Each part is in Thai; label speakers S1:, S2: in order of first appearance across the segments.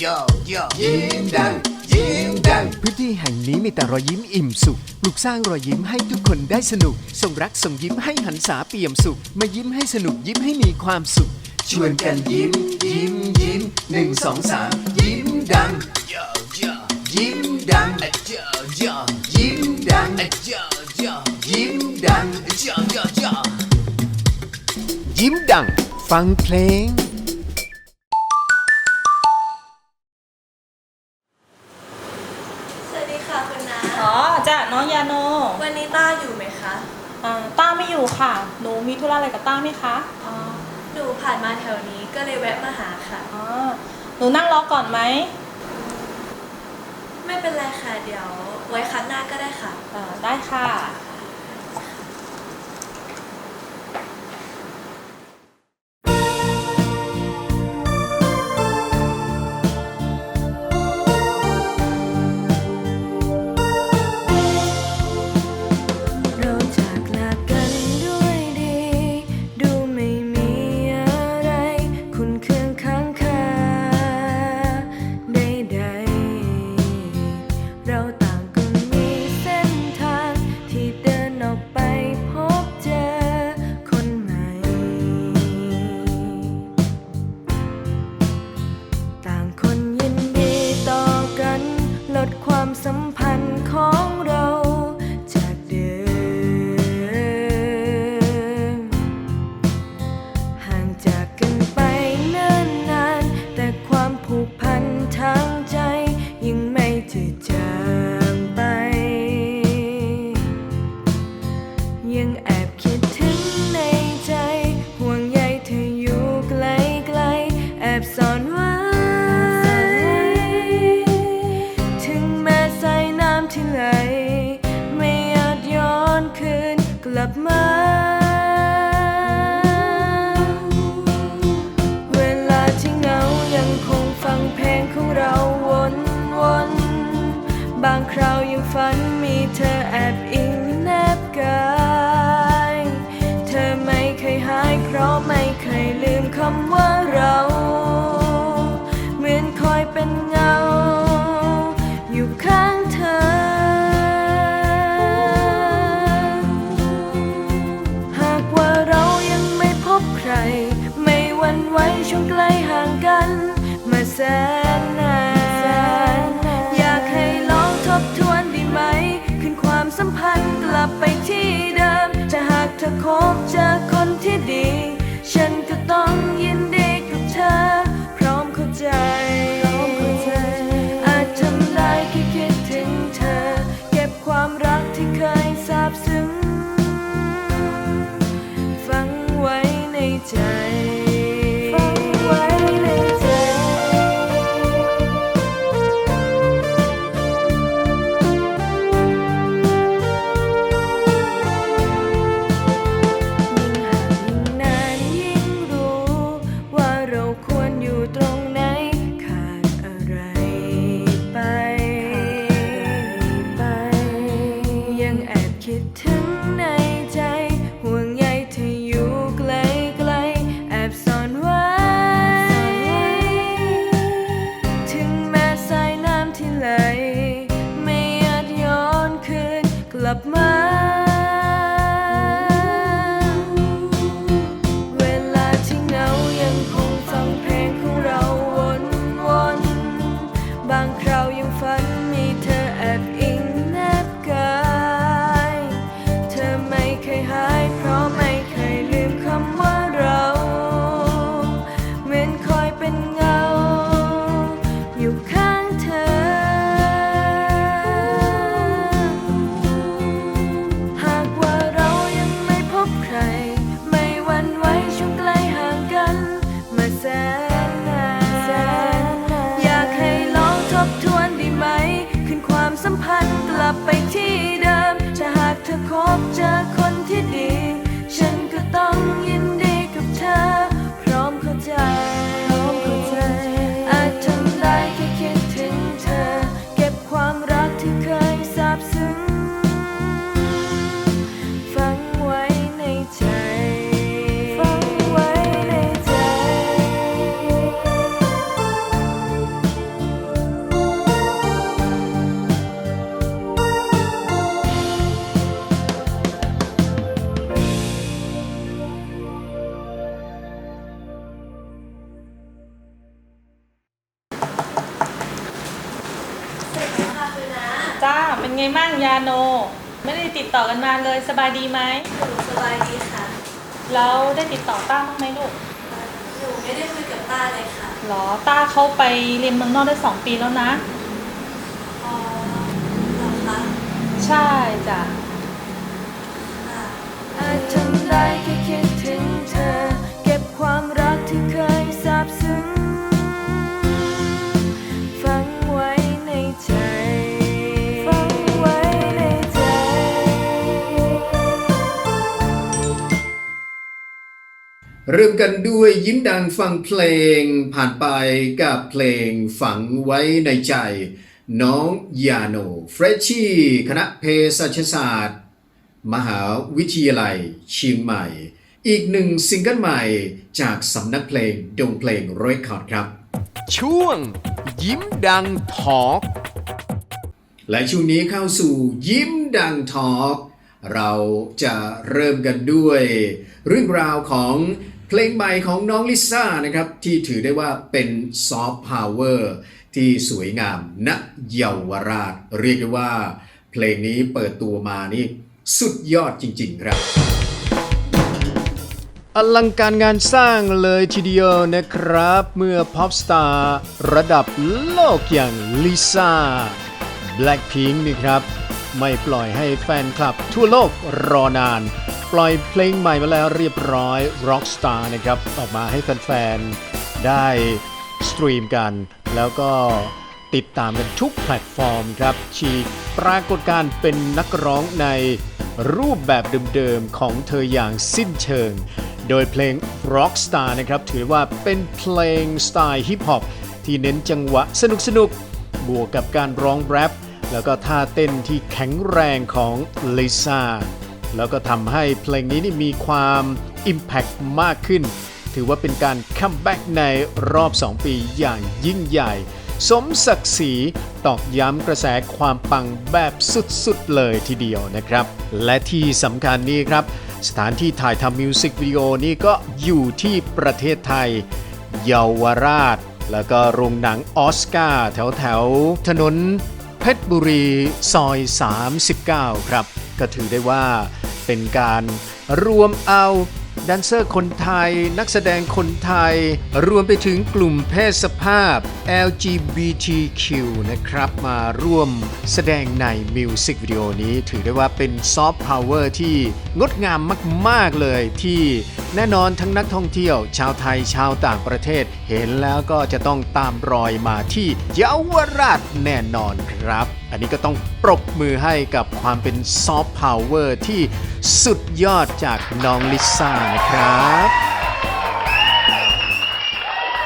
S1: โยโยยิ้มดัง ยิ้มดัง
S2: พื้นที่แห่งนี้มีแต่รอยยิ้มอิ่มสุขปลุกสร้างรอยยิ้มให้ทุกคนได้สนุก ส่งรักส่งยิ้มให้หันษาเปี่ยมสุข มายิ้มให้สนุกยิ้มให้มีความสุข ชวนกันยิ้ม ยิ้มยิ้มหนึ่งสองสามยิ้มดัง
S1: โยโย
S2: ยิ้มดัง
S1: โยโย
S2: ยิ้มดัง
S1: โยโย
S2: ยิ้มดัง
S1: โยโยโย
S2: ยิ้มดัง ฟังเพลง
S3: น้
S4: องยาโน
S3: วันนี้ต้าอยู่ไหมคะ
S4: อ่าต้าไม่อยู่ค่ะ หนูมีธุระอะไรกับต้าไหมคะ
S3: อ๋อหนูผ่านมาแถวนี้ก็เลยแวะมาหาค่ะ
S4: อ๋อหนูนั่งรอก่อนไหม
S3: ไม่เป็นไรค่ะ เดี๋ยว ไว้ครั้งหน้าก็ได้ค่ะ
S4: อ่าได้ค่ะ
S3: ไหวช่วงใกล้ห่างกัน มาแสนนานอยากให้ลองทบทวนดีไหม ขึ้นความสัมพันธ์กลับไปที่เดิม จะหากเธอคบเจอคน ติด
S4: ต่อกันนานเลยสบายดีไหม
S5: หนูสบายดีค่ะ
S4: แล้วได้ติดต่อต้าบ้างไหมลูก
S5: หนูไม่ได้คุยกับป้าเลยค่ะ
S4: หรอต้าเขาไปเรียนเมืองนอกได้สองปีแล้วนะ
S5: อ๋อเหรอคะ
S4: ใช่จ้ะ
S5: ค่ะ
S3: เริ่
S2: มกันด้วยยิ้มดังฟังเพลงผ่านไปกับเพลงฝังไว้ในใจ น้องยาโนเฟรชชี่คณะเภสัชศาสตร์ มหาวิทยาลัยเชียงใหม่ อีกหนึ่งซิงเกิลใหม่จากสำนักเพลงดงเพลงเรคคอร์ดครับ ช่วงยิ้มดังทอล์กและช่วงนี้เข้าสู่ยิ้มดังทอล์กเราจะเริ่มกันด้วย เรื่องราวของ เพลงใหม่ของน้องลิซ่านะครับ ที่ถือได้ว่าเป็นซอฟต์พาวเวอร์ที่สวยงามณเยาวราช เรียกได้ว่า เพลงนี้เปิดตัวมานี่สุดยอดจริง ๆ ครับอลังการงานสร้างเลยทีเดียวนะครับ เมื่อพ็อปสตาร์ระดับโลกอย่างลิซ่า Blackpink นี่ครับ ไม่ปล่อยให้แฟนคลับทั่วโลกรอนาน ปล่อยเพลงใหม่มาแล้วเรียบร้อย Rockstar นะครับ ออกมาให้แฟนๆ ได้สตรีมกัน แล้วก็ติดตามกันทุกแพลตฟอร์มครับฉีกปรากฏการเป็นนักร้องในรูปแบบเดิมๆ ของเธออย่างสิ้นเชิง โดยเพลง Rockstar นะครับ ถือว่าเป็นเพลงสไตล์ฮิปฮอปที่เน้นจังหวะสนุกๆ บวกกับการร้องแรปแล้วก็ท่าเต้นที่แข็งแรงของลิซ่า แล้วก็ทำให้เพลงนี้นี่มีความ Impact มากขึ้น ถือว่าเป็นการคัมแบ็กในรอบ 2 ปีอย่างยิ่งใหญ่ สมศักดิ์ศรีตอกย้ำกระแสความปังแบบสุดๆเลยทีเดียวนะครับ และที่สำคัญนี้ครับ สถานที่ถ่ายทำมิวสิกวิดีโอนี้ก็อยู่ที่ประเทศไทย เยาวราช แล้วก็โรงหนังออสการ์แถวแถวถนนเพชรบุรีซอย 39 ครับ ก็ถือได้ว่า เป็นการรวมเอาแดนเซอร์คนไทย นักแสดงคนไทย รวมไปถึงกลุ่มเพศสภาพ LGBTQ นะครับ มาร่วมแสดงในมิวสิกวิดีโอนี้ ถือได้ว่าเป็นซอฟต์พาวเวอร์ที่งดงามมาก ๆ เลยที่แน่นอนทั้งนักท่องเที่ยว ชาวไทยชาวต่างประเทศ เห็นแล้วก็จะต้องตามรอยมาที่เยาวราชแน่นอนครับ อันนี้ก็ต้องปรบมือให้กับความเป็นซอฟต์พาวเวอร์ที่สุดยอดจากน้องลิซ่านะครับ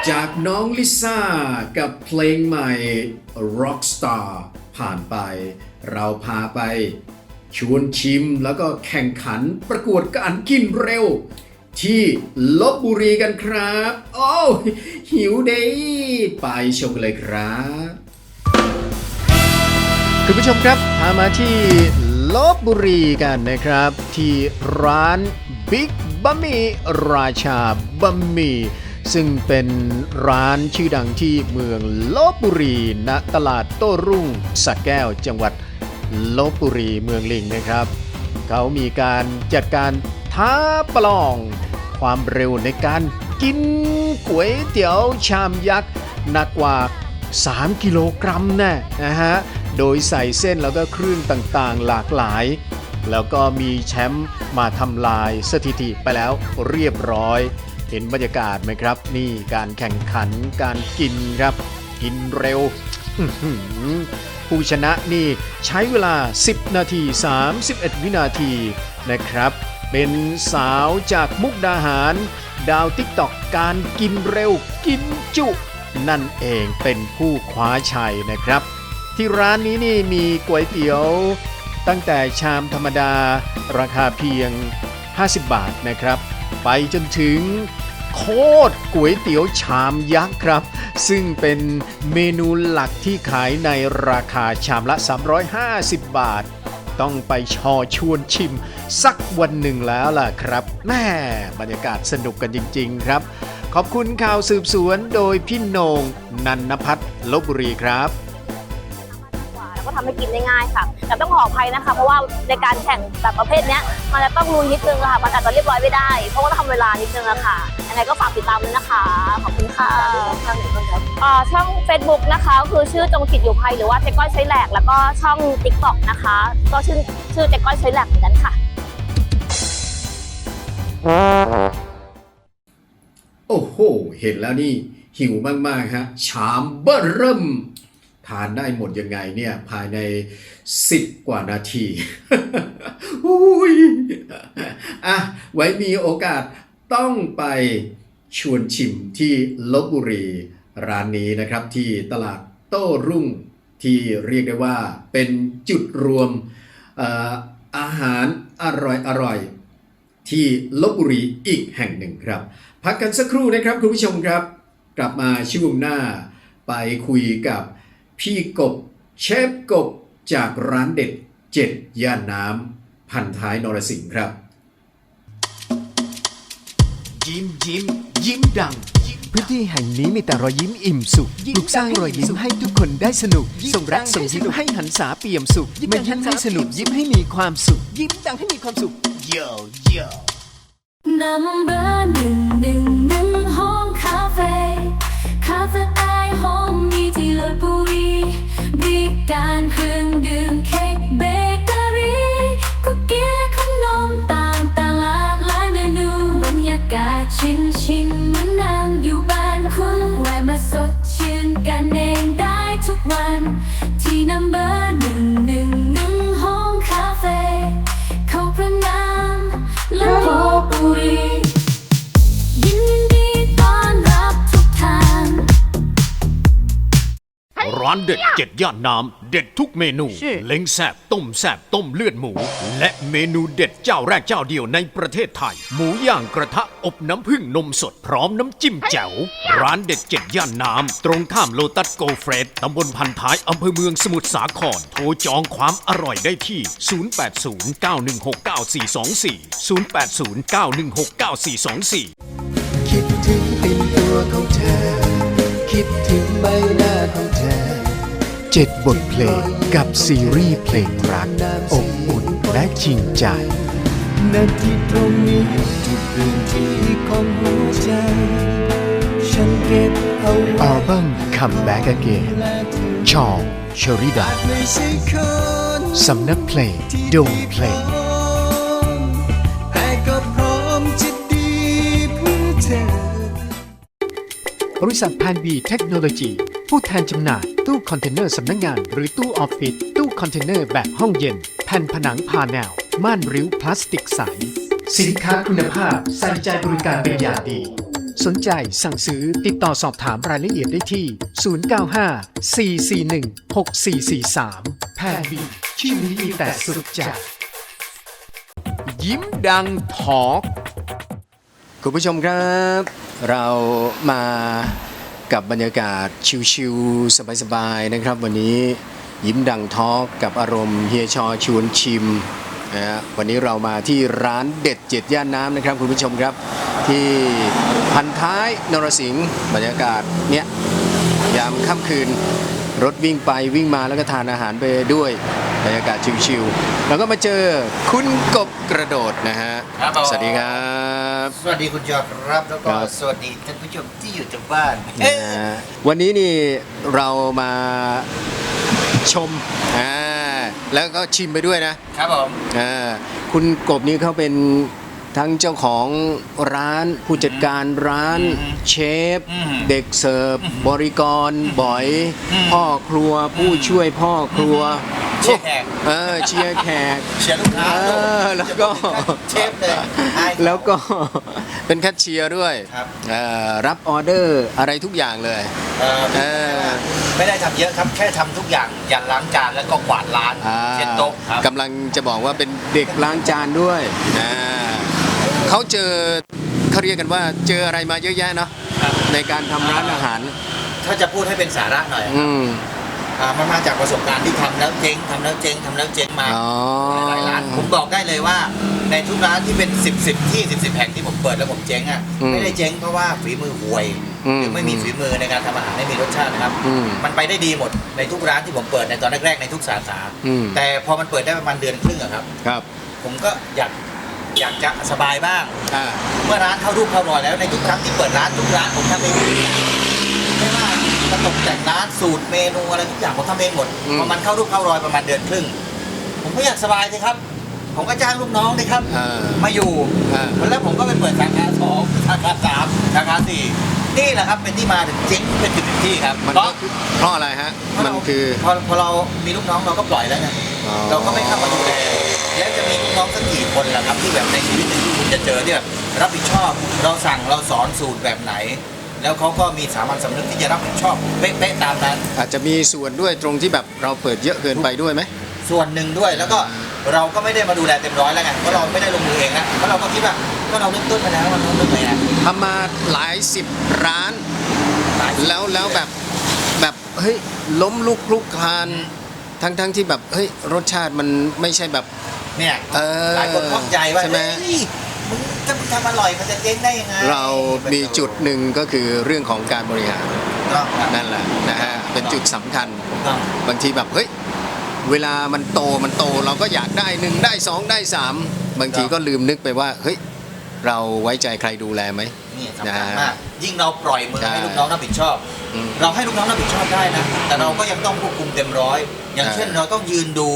S2: จากน้องลิซ่ากับเพลงใหม่ Rockstar ผ่านไป เราพาไป ชวนชิมแล้วก็แข่งขันประกวดการกินเร็ว ที่ลบบุรีกันครับ โอ้หิวเด้ไปชมกันเลยครับ คุณผู้ชมครับพามาที่ลบบุรีกันนะครับ ที่ร้านบิ๊กบะหมี่ราชาบะหมี่ซึ่งเป็นร้านชื่อดังที่เมืองลบบุรีณตลาดโต้รุ่งสระแก้วจังหวัดลบบุรีเมืองลิงนะครับ เขามีการจัดการท้าประลอง ความเร็วในการกินก๋วยเตี๋ยวชามยักษ์หนักกว่า 3 กิโลกรัมแน่นะฮะ โดยใส่เส้นแล้วก็เครื่องต่างๆ หลากหลาย แล้วก็มีแชมป์มาทำลายสถิติไปแล้วเรียบร้อย เห็นบรรยากาศไหมครับ นี่การแข่งขันการกินครับ กินเร็วผู้ชนะนี่ใช้เวลา 10 นาที 31 วินาทีนะครับ เป็นสาวจากมุกดาหาร ดาวติ๊กตอกการกินเร็วกินจุ นั่นเองเป็นผู้คว้าชัยนะครับ ที่ร้านนี้นี่มีก๋วยเตี๋ยว ตั้งแต่ชามธรรมดา ราคาเพียง 50 บาทนะครับ ไปจนถึงโคตรก๋วยเตี๋ยวชามยักษ์ครับ ซึ่งเป็นเมนูหลักที่ขายในราคาชามละ 350 บาท ต้องไปชอชวนชิม สักวันหนึ่งแล้วล่ะครับแม่บรรยากาศสนุกกันจริง ๆ ครับ ขอบคุณข่าวสืบสวนโดยพี่โหนงนันนพัฒน์ลบบุรีครับ
S6: ทำให้กินได้ง่ายค่ะแต่ต้องขออภัยนะคะ เพราะว่าในการแข่งแบบประเภทเนี้ยมันจะต้องลุยนิดนึงอะค่ะมันอาจจะเรียบร้อยไม่ได้ เพราะว่าต้องทำเวลานิดนึงอะค่ะยังไงก็ฝากติดตามด้วยนะคะ ขอบคุณค่ะอ่าช่อง Facebook นะคะก็คือชื่อจงจิตอยู่ภัยหรือว่าเจ๊ก้อยใช้แหลก แล้วก็ช่อง TikTok นะคะ ก็ชื่อชื่อเจ๊ก้อยใช้แหลกเหมือนกันค่ะ
S7: โอ้โห เห็นแล้วนี่ หิวมาก ๆ ฮะ ชามเบิ้ลเริ่ม ทานได้หมดยังไงเนี่ยภายใน 10 กว่านาทีอุ้ยอะไว้มีโอกาสต้องไปชวนชิมที่ลบบุรีร้านนี้นะครับที่ตลาดโต้รุ่งที่เรียกได้ว่าเป็นจุดรวมเอ่ออาหารอร่อยๆที่ลบบุรีอีกแห่งหนึ่งครับ พักกันสักครู่นะครับคุณผู้ชมครับ กลับมาช่วงหน้าไปคุยกับ พี่กบ เชฟกบจากร้านเด็ดเจ็ดย่านน้ำพันท้ายนรสิงห์ครับ ยิ้มยิ้ม ยิ้มดัง พื้นที่แห่งนี้มีแต่รอยยิ้มอิ่มสุขปลุกสร้างรอยยิ้มให้ทุกคนได้สนุก ส่งรักส่งยิ้มให้หันษาเปี่ยมสุขมายิ้มให้สนุกยิ้มให้มีความสุข ยิ้มดังให้มีความสุข
S1: Yo, yo.
S3: Number หนึ่งหนึ่งหนึ่งห้อง การเครื่องดื่มเค้กเบเกอรี่คุกกี้ขนมต่างต่างหลากหลายเมนูบรรยากาศชินชินเหมือนนั่งอยู่บ้านคุณแวะมาสดชื่นกันเองได้าน
S2: เด็ดเจ็ดย่านน้ำเด็ดทุกเมนูเล้งแซบต้มแซบต้มเลือดหมู และเมนูเด็ดเจ้าแรกเจ้าเดียวในประเทศไทย หมูย่างกระทะอบน้ำผึ้งนมสดพร้อมน้ำจิ้มแจ่วร้านเด็ดเจ็ดย่านน้ำตรงข้ามโลตัสโกเฟรดตำบลพันท้ายอำเภอเมืองสมุทรสาคร โทรจองความอร่อยได้ที่ 0809169424
S7: คิดถึงกลิ่นตัวของเธอ คิดถึงใบหน้าของเธอ เจ็ดบทเพลงกับซีรีส์เพลงรัก อบอุ่นและจริงใจ
S8: นาทีตรงนี้ทุกพื้นที่ของหัวใจ ฉันเก็บเอา
S7: อัลบั้ม Come Back Again ชองเชอริดาสำนักเพลงดงเพลงบริษัทพันบีเทคโนโลยี ผู้แทนจำหน่ายตู้คอนเทนเนอร์สำนักงาน หรือตู้ออฟฟิศตู้คอนเทนเนอร์แบบห้องเย็น แผ่นผนังพาแนว ม่านริ้วพลาสติกใส สินค้าคุณภาพใส่ใจบริการเป็นอย่างดี สนใจสั่งซื้อติดต่อสอบถามรายละเอียดได้ที่ 095 441 6443 แพนบีชื่อนี้มีแต่สุดใจยิ้มดังทอกคุณผู้ชมครับ เรามา กับบรรยากาศชิวๆสบายๆนะครับ วันนี้ยิ้มดังทอล์กกับอารมณ์เฮียชอชวนชิมนะฮะวันนี้เรามาที่ร้านเด็ดเจ็ดย่านน้ำนะครับคุณผู้ชมครับ ที่พันท้ายนรสิงห์บรรยากาศเนี้ยยามค่ำคืนรถวิ่งไปวิ่งมาแล้วก็ทานอาหารไปด้วยบรรยากาศชิวๆแล้วก็มาเจอคุณกบกระโดดนะฮะ
S1: ครับผม
S7: สวัสดีครับ
S1: สวัสดีคุณจอครับ แล้วก็
S7: ครับ
S1: สวัสดีท่านผู้ชมที่อยู่ทางบ้าน
S7: นะฮะวันนี้นี่เรามาชมอ่าแล้วก็ชิมไปด้วยนะครับ
S1: ผม
S7: อ่าคุณกบนี่เขาเป็น ทั้งเจ้าของร้านผู้จัดการร้าน
S1: อืม
S7: เชฟ
S1: อืม
S7: เด็กเสิร์ฟบริกรบ่อย
S1: อืม
S7: พ่อครัวผู้ช่วยพ่อครัว
S1: เชียร์แขก
S7: เออเชียร์แขก
S1: เชียร์ลูกค้า
S7: เออแล้วก็
S1: เชฟเลยใช่
S7: แล้วก็เป็นแคชเชียร์ด้วย
S1: ครับ
S7: เอ่อรับออเดอร์อะไรทุกอย่างเลย
S1: เอ่อ
S7: เออ
S1: ไม่ได้ทำเยอะครับแค่ทำทุกอย่างยันล้างจานแล้วก็กวาดร้าน
S7: อ่า
S1: เช็ดโต๊ะครับ
S7: กำลังจะบอกว่าเป็นเด็กล้างจานด้วยอ่า เขาเจอเขาเรียกกันว่าเจออะไรมาเยอะแยะเนาะ
S1: ครับ
S7: ในการทำร้านอาหาร
S1: ถ้าจะพูดให้เป็นสาระหน่อย
S7: อืม
S1: อ่ามันมาจากประสบการณ์ที่ทำแล้วเจ๊งทำแล้วเจ๊งทำแล้วเจ๊งมา
S7: อ๋อ
S1: หลายๆร้านผมบอกได้เลยว่า ในทุกร้านที่เป็น 10บสที่ 10บสแห่งที่ผมเปิดแล้วผมเจ๊งอะ
S7: อืม
S1: ไม่ได้เจ๊งเพราะว่าฝีมือห่วย
S7: อืม
S1: หรือไม่มีฝีมือในการทำอาหารให้มีรสชาตินะครับ
S7: อืม
S1: มันไปได้ดีหมดในทุกร้านที่ผมเปิดในตอนแรกๆในทุกสาขา
S7: อืม
S1: แต่พอมันเปิดได้ประมาณเดือนครึ่งอะครับ
S7: ครับ
S1: ผมก็อยาก อยากจะสบายบ้าง
S7: อ่า
S1: เมื่อร้านเข้ารูปเข้ารอยแล้วในทุกครั้งที่เปิดร้านทุกร้านผมทำเองไม่ว่าจะตกแต่งร้านสูตรเมนูอะไรทุกอย่างผมทำเองหมด
S7: อืม
S1: พอมันเข้ารูปเข้ารอยประมาณเดือนครึ่ง ผมก็อยากสบายสิครับ ผมก็จ้างลูกน้องเลยครับ
S7: อ่า
S1: มาอยู่
S7: อ่า
S1: แล้วผมก็ไปเปิดสาขาสองสาขาสามสาขาสี่นี่แหละครับเป็นที่มาถึงเจ๊งเป็นจุดที่ครับ
S7: มัน
S1: เพ
S7: ก็
S1: ราะ
S7: คือเพราะอะไรฮะมันคือ
S1: พอพอเรามีลูกน้องเราก็ปล่อยแล้วไง
S7: อ๋อ
S1: เราก็ไม่เข้ามาดูแล แล้วจะมีลูกน้องสักกี่คนล่ะครับที่แบบในชีวิตหนึ่งที่คุณจะเจอที่แบบรับผิดชอบเราสั่งเราสอนสูตรแบบไหน แล้วเขาก็มีสามัญสำนึกที่จะรับผิดชอบเป๊ะๆตามนั้น
S7: อาจจะมีส่วนด้วยตรงที่แบบเราเปิดเยอะเกินไปด้วยไหม
S1: ส่วนหนึ่งด้วยแล้วก็เราก็ไม่ได้มาดูแลเต็มร้อยแล้วไงเพราะเราไม่ได้ลงมือเองนะเพราะเราก็คิดว่าก็เราเริ่มต้นมาแล้วเราเริ่มต้นไปนะ
S7: ทำมาหลายสิบร้าน แล้วแล้วแบบแบบเฮ้ยล้มลุกคลุกคลาน ทั้งทั้งที่แบบเฮ้ยรสชาติมันไม่ใช่แบบ
S1: เนี่ย
S7: เออ
S1: หลายคนข้องใจว่า
S7: ใช่ไหม
S1: เฮ้ยมึงถ้ามึงทำอร่อยมันจะเจ๊งได้ยังไง
S7: เรามีจุดหนึ่งก็คือเรื่องของการบริหาร
S1: ต้องครับ
S7: นั่นแหละนะฮะเป็นจุดสำคัญ
S1: ต้อง
S7: บางทีแบบเฮ้ยเวลามันโตมันโตเราก็อยากได้หนึ่งได้สองได้สามบางทีก็ลืมนึกไปว่าเฮ้ยเราไว้ใจใครดูแลไหม
S1: นี่สำคัญ
S7: นะ
S1: มาก ยิ่งเราปล่อยมือ
S7: ใช่
S1: ให้ลูกน้องรับผิดชอบ
S7: อืม
S1: เราให้ลูกน้องรับผิดชอบได้นะ แต่เราก็ยังต้องควบคุมเต็มร้อย อย่างเช่น
S7: อ่า
S1: เราต้องยืนดู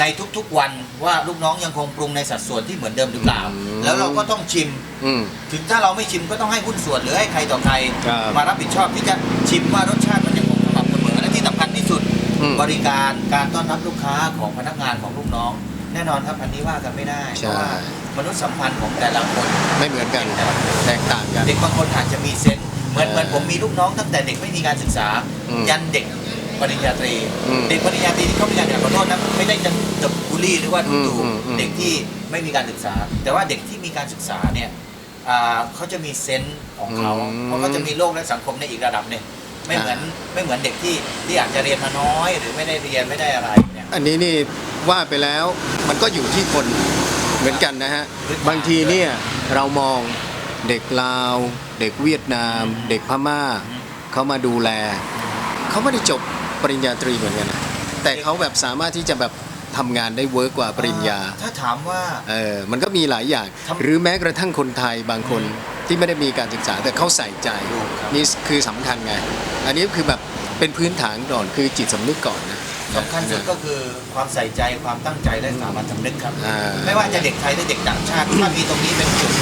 S1: ในทุกๆวันว่าลูกน้องยังคงปรุงในสัดส่วนที่เหมือนเดิมหรือเปล่า
S7: อืม
S1: แล้วเราก็ต้องชิม
S7: อืม
S1: ถึงถ้าเราไม่ชิมก็ต้องให้หุ้นส่วนหรือให้ใครต่อใคร
S7: ครับ
S1: มารับผิดชอบที่จะชิมว่ารสชาติมันยังคงสม่ำเสมอและที่สำคัญที่สุด
S7: อืม
S1: บริการการต้อนรับลูกค้าของพนักงานของลูกน้อง แน่นอนครับอันนี้ว่ากันไม่ได้เพ
S7: ใช่
S1: ราะว่ามนุษยสัมพันธ์ของแต่ละคน
S7: ไม่เหมือนกัน แตกต่างกัน
S1: เด็กบางคนอาจจะมีเซนส์เหมือน
S7: เออ
S1: เหมือนผมมีลูกน้องตั้งแต่เด็กไม่มีการศึกษา
S7: อืม
S1: ยันเด็ก ปริญญาตรี
S7: อืม
S1: เด็กปริญญาตรีที่เขามีการขอโทษนะไม่ได้จะจะบูลลี่หรือว่าดูถูก
S7: อืมอืม
S1: เด็กที่ไม่มีการศึกษา แต่ว่าเด็กที่มีการศึกษาเนี่ยอ่าเขาจะมีเซนส์ของเขาเพราะเขาจะมีโลกและสังคมในอีกระดับหนึ่งไม่เหมือนไม่เหมือนเด็กที่ที่อาจจะเรียนมาน้อยหรือไม่ได้เรียนไม่ได้อะไรเนี่ย
S7: อันนี้นี่ว่าไปแล้วมันก็อยู่ที่คนเหมือนกันนะฮะ บางทีเนี่ยเรามองเด็กลาว เด็กเวียดนาม เด็กพม่าเขามาดูแล เขาไม่ได้จบ ปริญญาตรีเหมือนกันนะแต่เขาแบบสามารถที่จะแบบทำงานได้เวิร์กกว่าปริญญา
S1: ถ้าถามว่า
S7: เออ มันก็มีหลายอย่าง
S1: ทำ
S7: หรือแม้กระทั่งคนไทยบางคนที่ไม่ได้มีการศึกษาแต่เขาใส่ใจ
S1: ถูกครับ
S7: นี่คือสำคัญไง อันนี้คือแบบเป็นพื้นฐานก่อนคือจิตสำนึกก่อนนะ
S1: สำคัญสุดก็คือความใส่ใจความตั้งใจและสามัญสำนึกครับ
S7: อ่า
S1: ไม่ว่าจะเด็กไทยหรือเด็กต่างชาติ ถ้ามีตรงนี้เป็นจุด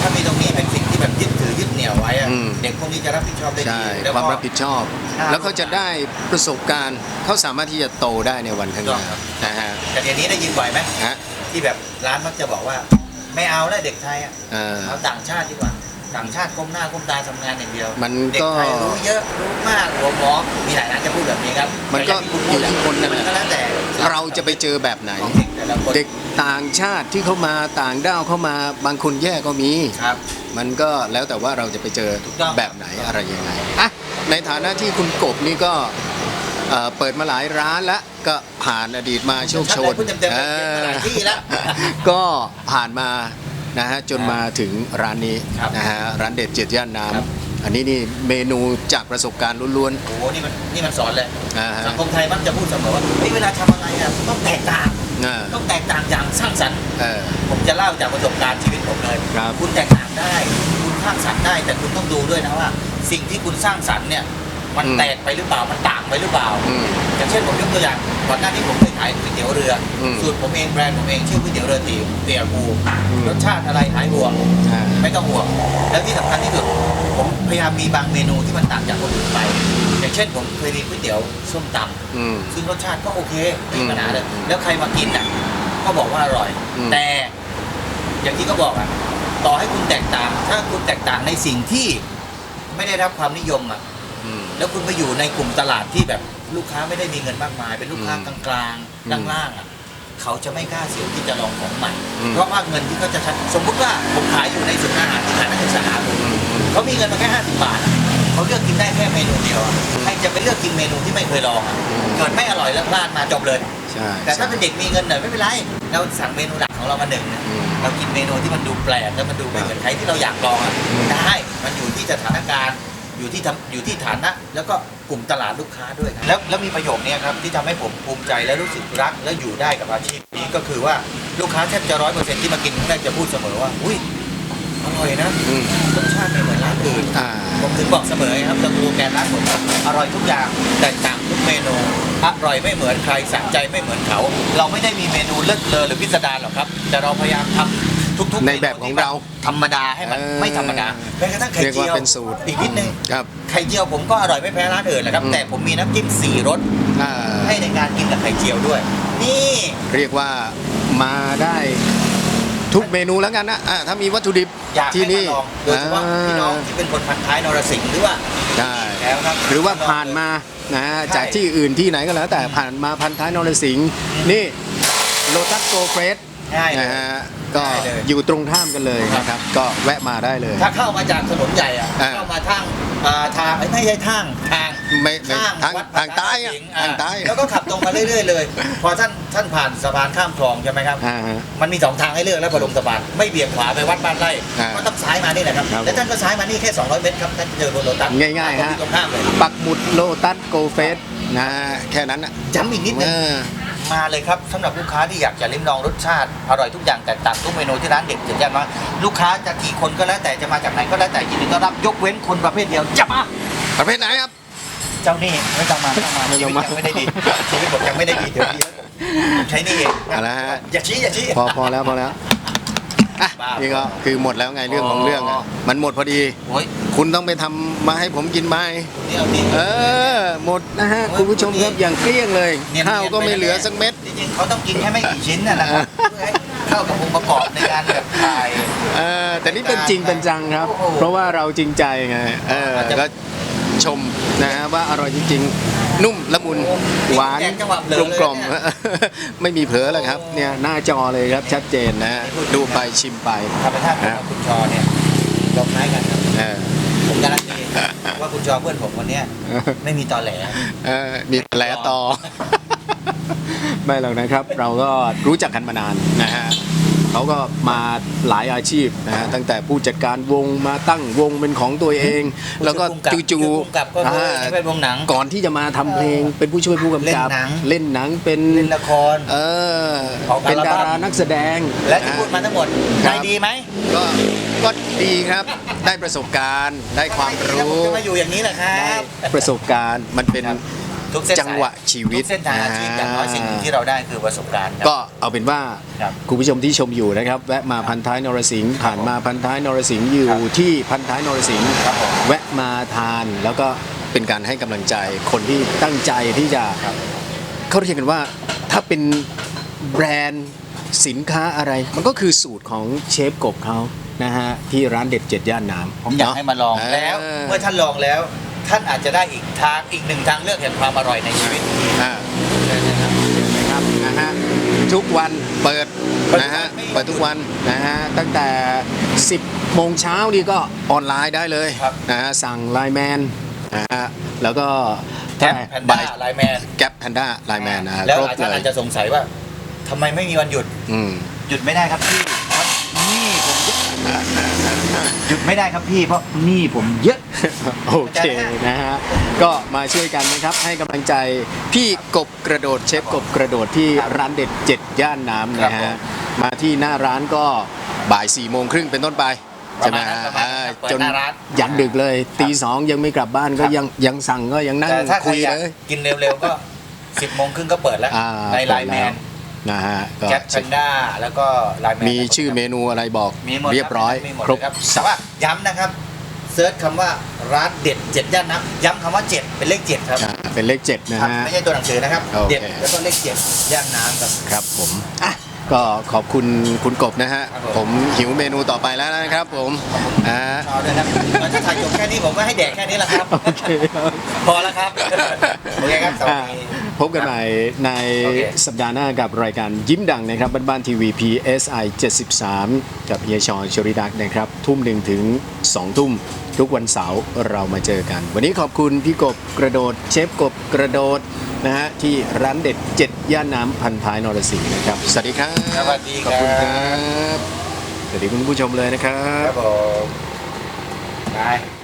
S1: ถ้ามีตรงนี้เป็นสิ่งที่ แบบยึดถือยึดเหนี่ยวไว้อะ
S7: อืม
S1: เด็กพวกนี้จะรับผิดชอบได้
S7: ใช่
S1: ดีแล้ว
S7: ความ
S1: ก็
S7: รับผิดชอบ
S1: ครับ
S7: แล้วเขาจะได้ประสบการณ์เขาสามารถที่จะโตได้ในวันข้างหน้า
S1: ถูกต้องครับ
S7: นะฮะ
S1: แต่เดี๋ยวนี้ได้ยินบ่อยไหม
S7: ฮะ
S1: ที่แบบร้านมักจะบอกว่า ไม่เอาแล้วเด็กไทยอะ
S7: เอ่อ
S1: เอาต่างชาติดีกว่าต่างชาติก้มหน้าก้มตาทำงานอย่างเดียว
S7: มัน
S1: เด็ก
S7: ก็
S1: ไทยรู้เยอะรู้มากหัวหมอมีหลายร้านจะพูดแบบนี้ครับ
S7: มันก็
S1: แต่างที่คุณพูด
S7: อยู่ที่คนนั่นแหละ
S1: มัก็แล้วแต่
S7: เราจะไปเจอแบบไหน
S1: ของเด็กแต่ละคน
S7: เด็กต่างชาติที่เขามาต่างด้าวเข้ามาบางคนแย่ก็มี
S1: ครับ
S7: มันก็แล้วแต่ว่าเราจะไปเจอ
S1: ถูกต้อง
S7: แบบไหนอะไรยังไงอะในฐานะที่คุณกบนี่ก็เอ่อเปิดมาหลายร้านแล้วก็ผ่านอดีตมาโชคโชน
S1: พูดเต็มๆเลยเปิดมาหลายที่แล้ว
S7: ก็ผ่านมานะฮะจนมาถึงร้านนี้
S1: ครับ
S7: นะฮะร้านเด็ดเจ็ดย่านน้
S1: ครับำ
S7: อันนี้นี่เมนูจากประสบการณ์ล้วน
S1: โอ้โหนี่มันนี่มันสอนเลย
S7: ๆอ่าฮะ
S1: สังคมไทยมักจะพูดเสมอว่าเฮ้ยเวลาทำอะไรอะต้องแตกต่าง
S7: อ่า
S1: ต้องแตกต่างอย่างสร้างสรรค์
S7: เออ
S1: ผมจะเล่าจากประสบการณ์ชีวิตผมเลย
S7: ครับ
S1: คุณแตกต่างได้ คุณสร้างสรรค์ได้ แต่คุณต้องดูด้วยนะว่า สิ่งที่คุณสร้างสรรค์เนี่ย มัน
S7: อืม
S1: แตกไปหรือเปล่ามันต่างไปหรือเปล่า
S7: อืม
S1: อย่างเช่นผมยกตัวอย่างก่อนหน้านี้ผมเคยขายก๋วยเตี๋ยวเรืออ
S7: ม
S1: สูตรผมเองแบรนด์ผมเองชื่อก๋วยเตี๋ยวเรือตีเตี๋ยวภู
S7: อืม
S1: รสชาติอะไรหายห่วง
S7: อ่า
S1: ไม่ต้องห่วง แล้วที่สำคัญที่สุด ผมพยายามมีบางเมนูที่มันต่างจากคนอื่นไปอย่างเช่นผมเคยมีก๋วยเตี๋ยวส้มตำ
S7: อืม
S1: ซึ่งรสชาติก็โอเคไม่มีปัญหาเลย
S7: อืม
S1: แล้วใครมากินอะก็บอกว่าอร่อย
S7: อืม
S1: แต่อย่างที่เขาบอกอะต่อให้คุณแตกต่าง ถ้าคุณแตกต่างในสิ่งที่ไม่ได้รับความนิยมอะ
S7: อืม
S1: แล้วคุณไปอยู่ในกลุ่มตลาดที่แบบลูกค้าไม่ได้มีเงินมากมาย เป็นลูกค้า
S7: อืม
S1: กลาง
S7: อืม
S1: ๆล่างๆอะเขาจะไม่กล้าเสี่ยงที่จะลองของใหม่
S7: อืม
S1: เพราะว่าเงินที่เขาจะใช้สมมติว่าผมขายอยู่ในศูนย์อาหารที่ขายนักศึกษาผม
S7: อืมอืม
S1: เขามีเงินมาแค่ห้าสิบบาทอะเขาเลือกกินได้แค่เมนูเดียวอะใครจะไปเลือกกินเมนูที่ไม่เคยลองอะเกิดไม่อร่อยแล้วพลาดมาจบเลย
S7: ใช่
S1: แต่ถ้า
S7: ใช่
S1: เป็นเด็กมีเงินหน่อยไม่เป็นไรเราสั่งเมนูหลักของเรามาหนึ่งนะ
S7: อืม
S1: เรากินเมนูที่มันดูแปลกแล้วมันดูไม่เหมือนใครที่เราอยากลองอะได้มันอยู่ที่สถานการณ์ อยู่ที่ทำอยู่ที่ฐานะ แล้วก็กลุ่มตลาดลูกค้าด้วยครับแล้วแล้วมีประโยคเนี้ยครับที่ทำให้ผมภูมิใจและรู้สึกรักและอยู่ได้กับอาชีพนี้ก็คือว่าลูกค้าแทบจะร้อยเปอร์เซ็นต์ที่มากินครั้งแรกจะพูดเสมอว่าอุ้ยอร่อยนะ
S7: อืม
S1: รสชาติไม่เหมือนร้านอื่น
S7: อ่า
S1: ผมถึงบอกเสมอครับสโลแกนร้านผมอร่อยทุกอย่างแตกต่างทุกเมนูอร่อยไม่เหมือนใครสะใจไม่เหมือนเขา เราไม่ได้มีเมนูเลิศเลอหรือพิสดารหรอกครับ แต่เราพยายามทำ ทุกๆ
S7: ใน
S1: มนู
S7: แบบของเรา
S1: ธรรมดาให้มัน
S7: เออ
S1: ไม่ธรรมดาแม้กระทั่งไข่
S7: เรียก
S1: เจี
S7: ว่า
S1: ยว
S7: เป็นสูตร
S1: อีกนิดนึง
S7: ครับ
S1: ไข่เจียวผมก็อร่อยไม่แพ้ร้านอื่นนะครับ
S7: อืม
S1: แต่ผมมีน้ำจิ้มสี่รส
S7: อ่า
S1: ให้ในการกินกับไข่เจียวด้วย นี่
S7: เรียกว่ามาได้ทุกเมนูแล้วกันนะอ่าถ้ามีวัตถุดิบ
S1: อยาก
S7: ที่
S1: ให้
S7: นี่
S1: มาลองโดยเฉพาะพี่น้องที่เป็นคนพันท้ายนรสิงห์หรือว่า
S7: ได้
S1: แล้วครับ
S7: หรือว่าผ่านมานะฮะ
S1: ใช่
S7: จากที่อื่นที่ไหนก็แล้ว แต่ผ่านมาพันท้ายนรสิงห์นี่โลตัสโกเฟส
S1: ง่ายเลย
S7: นะฮะ ก็
S1: ได้เลย
S7: อยู่ตรงข้ามกันเลยนะครับ ก็แวะมาได้เลย
S1: ถ้าเข้ามาจากถนนใหญ่อะ
S7: อ่า
S1: เข้ามาทางอ่าทางเอ้ยไม่ใช่ทางทาง
S7: ไม่ไม่ทาง
S1: วัด
S7: ทางใต้อะ
S1: สิงห์
S7: ทางใต้
S1: แล้วก็ขับตรงมาเรื่อยๆเลย พอท่านท่านผ่านสะพานข้ามคลองใช่ไหมครับ
S7: อ่าฮะ
S1: มันมีสองทางให้เลือกแล้วพอลงสะพานไม่เบี่ยงขวาไปวัดบ้านไร่
S7: อ่า
S1: ก็ต้องซ้ายมานี่แหละครับ
S7: ครับ
S1: แล้วท่านก็ซ้ายมานี่แค่ 200 เมตรครับท่านจะเจอโรตัส
S7: ง่ายๆฮะ
S1: ตรงข้ามเลย
S7: ปักหมุดโลตัสโกเฟส นะฮะแค่นั้นนะ
S1: ย้ำอีกนิดนึง
S7: เออ
S1: มาเลยครับสำหรับลูกค้าที่อยากจะลิ้มลองรสชาติอร่อยทุกอย่างแตกต่างทุกเมนูที่ร้านเด็ดเจ็ดย่านมาลูกค้าจะกี่คนก็แล้วแต่จะมาจากไหนก็แล้วแต่ยินดีต้อนรับยกเว้นคนประเภทเดียวจะมา
S7: ประเภทไหนครับ
S1: เจ้าหนี่ไม่ต้องมาไม่ต้องมา
S7: ไม่
S1: ชี
S7: ต้
S1: วิ
S7: อง
S1: ต
S7: มา
S1: ยังไม่ได้ดีชีวิตผมยังไม่ได้ดีเดี๋ยวดีแล้วผมใช้หนี่เอง
S7: เอาละฮะ
S1: อย่าชี้อย่าชี้
S7: พอพอแล้วพอแล้วอะ
S1: บ้า
S7: นี่ก็คือหมดแล้วไงเรื่องของเรื่อง
S1: อ๋
S7: อะ
S1: อ
S7: มันหมดพอดี
S1: โอ้ย
S7: คุณต้องไปทำมาให้ผมกินไหม
S1: นี่เอาดี
S7: เออ หมดนะฮะ
S1: โอ้ย
S7: คุณผู้ชมครับอย่างเกลี้ยงเลย
S1: เนียนๆ
S7: ข้าวก็
S1: ไป
S7: ไม่
S1: นะ
S7: เหลือ
S1: เนี่ย
S7: สักเม็ด
S1: จริงๆเขาต้องกินแค่ไม่กี่ชิ้นน่ะนะครับเพื่อให้เข้ากับองค์ประกอบในการแบบถ่าย
S7: เออแต่นี่เป็นจริงเป็นจังครับ
S1: โอ้โห
S7: เพราะว่าเราจริงใจไงเออ
S1: อาจจะ
S7: ก็ชมนะฮะว่าอร่อยจริง ๆ นุ่มละมุน
S1: โอ้
S7: หวาน
S1: แกงจังหวะเผล
S7: กล
S1: อ
S7: ม
S1: เลย
S7: กล่อม
S1: เนี่ย
S7: ไม่มีเผลอแล้วครับเนี่ยหน้าจอเลยครับชัดเจนนะฮะดูไปชิมไป
S1: ธรรมชาติของคุณชอเนี่ยเราคล้ายกันครับ
S7: เออ
S1: ผม การันตีว่าคุณชอเพื่อนผมคนเนี้ยไม่มีตอแหล
S7: เออมีแผลต่อ ไม่หรอกนะครับ เราก็รู้จักกันมานานนะฮะ เขาก็มาหลายอาชีพนะฮะตั้งแต่ผู้จัดการวงมาตั้งวงเป็นของตัวเอง แล้วก็จู่
S1: ผู้กำกับก็คือ
S7: อ่า
S1: เป็นวงหนัง
S7: ก่อนที่จะมาทำเพลง เป็นผู้ช่วยผู้กำกับ
S1: เล่นหนัง
S7: เล่นหนังเป็น
S1: เล่นละคร
S7: เออ
S1: ออกอั
S7: เป็น
S1: ลบั้
S7: ดามรานักแสดง
S1: และที่พูดมาทั้งหมด
S7: ครั
S1: ใจ
S7: บ
S1: ดีไหม
S7: ก็ก็ดีครับได้ประสบการณ์ได้ความ
S1: แล้วผม
S7: รู้
S1: จะมาอยู่อย่างนี้แหละครั
S7: ได้
S1: บ
S7: ประสบการณ์มันเป็น
S1: ทุกเส้นสาย
S7: จังหวะชีวิต
S1: ทุกเส้นทางอาชีพอย่างน้อยสิ่งหนึ่งที่เราได้คือประสบการณ์ครับ
S7: ก็เอาเป็นว่า
S1: ครับ
S7: คุณผู้ชมที่ชมอยู่นะครับแวะมาพันท้ายนรสิงห์ผ่านมาพันท้ายนรสิงห์อยู่ที่พันท้ายนรสิงห์
S1: ครับผม
S7: แวะมาทานแล้วก็เป็นการให้กำลังใจคนที่ตั้งใจที่จะ
S1: ครับ
S7: เขาเรียกกันว่าถ้าเป็นแบรนด์สินค้าอะไร มันก็คือสูตรของเชฟกบเขานะฮะที่ร้านเด็ดเจ็ดย่านน้ำ
S1: ผมอยากให้มาลอง
S7: เแล้
S1: ว เมื่อท่านลองแล้ว ท่านอาจจะได้อีกทางอีกหนึ่งทางเลือกแห่งความอร่อยในชีวิต
S7: อ่าเชิญนะครับเชิญเลยครับนะฮะทุกวันเปิดนะฮะเปิดทุกวันนะฮะตั้งแต่ 10โมงเช้านี่ก็ออนไลน์ได้เลย
S1: ครับ
S7: นะฮะสั่งไลน์แมนนะฮะแล้วก็
S1: แก๊ปแพนด้าไลน์แมน
S7: แก๊ปแพนด้าไลน์แมนนะฮะ
S1: แล้ว
S7: ครบ
S1: หลาย
S7: เล
S1: ท่าน
S7: ย
S1: อาจจะสงสัยว่าทำไมไม่มีวันหยุด
S7: อืม
S1: หยุดไม่ได้ครับพี่เพราะหนี่ผมเยอะ หยุดไม่ได้ครับพี่เพราะหนี่ผมเยอะ
S7: โอเคนะฮะ ก็มาช่วยกันนะครับ ให้กำลังใจพี่กบกระโดดเชฟกบกระโดดที่ร้านเด็ดเจ็ดย่านน้ำนะ
S1: ครับผ
S7: ฮะ
S1: ม
S7: มาที่หน้าร้านก็บ่ายสี่โมงครึ่งเป็นต้นไปใช่ไหมฮะ
S1: ประมาณนั้น
S7: อ่า
S1: เปิด
S7: จน
S1: หน้าร้าน
S7: ยันดึกเลยตีสองยังไม่กลับบ้านก็ยังยังสั่งก็ยังนั่ง
S1: แต่ถ้าใคร
S7: คุย
S1: อยาก
S7: เลย
S1: กินเร็วๆก็สิบโมงครึ่งก็เปิดแล้ว
S7: อ่า
S1: ในไลน์แมน
S7: นะฮะก็
S1: แจ็คแพนด้าแล้วก็ไลน์แมน
S7: มีชื่อเมนูอะไรบอก
S1: มีหมด
S7: เรียบร้อย
S1: มีหมด
S7: ครบ
S1: เลยครับแต่ว่าย้ำนะครับเซิร์ชคำว่าร้านเด็ดเจ็ดย่านน้ำย้ำคำว่าเจ็ดเป็นเลขเจ็ดครับ
S7: อ่าเป็นเลขเจ็ดนะ
S1: ครับ
S7: ฮะ
S1: ไม่ใช่ตัวหนังสือนะครับ
S7: โอเค
S1: เด็ดแล้วก็เลขเจ็ดย่านน้ำครับ
S7: ครับผมอะ ก็ขอบคุณคุณกบนะฮะ
S1: ครับผม
S7: ผมหิวเมนูต่อไปแล้วนะครับผมอ่า
S1: ชอด้วยครับมันจะถ่ายจบแค่นี้ผมก็ให้แดกแค่นี้แหละครับ
S7: โอเคครับ
S1: พอแล้วครับ โอเคครับสวัส
S7: อะ
S1: ดี
S7: พบกันใหม่ใน
S1: โอเค
S7: สัปดาห์หน้ากับรายการยิ้มดังนะครับบ้านบ้านทีวี PSI 73 กับเฮียชอนชริดักนะครับ ทุ่มหนึ่งถึง 2 ทุ่ม ทุกวันเสาร์เรามาเจอกัน วันนี้ขอบคุณพี่กบกระโดด เชฟกบกระโดดนะฮะที่ร้านเด็ด 7 ย่านน้ำพันท้ายนรสิงห์นะครับ สวัสดีครับ
S1: สวัสดี
S7: ขอบคุณครับ สวัสดีคุณผู้ชมเลยนะครับ
S1: ครับผมบาย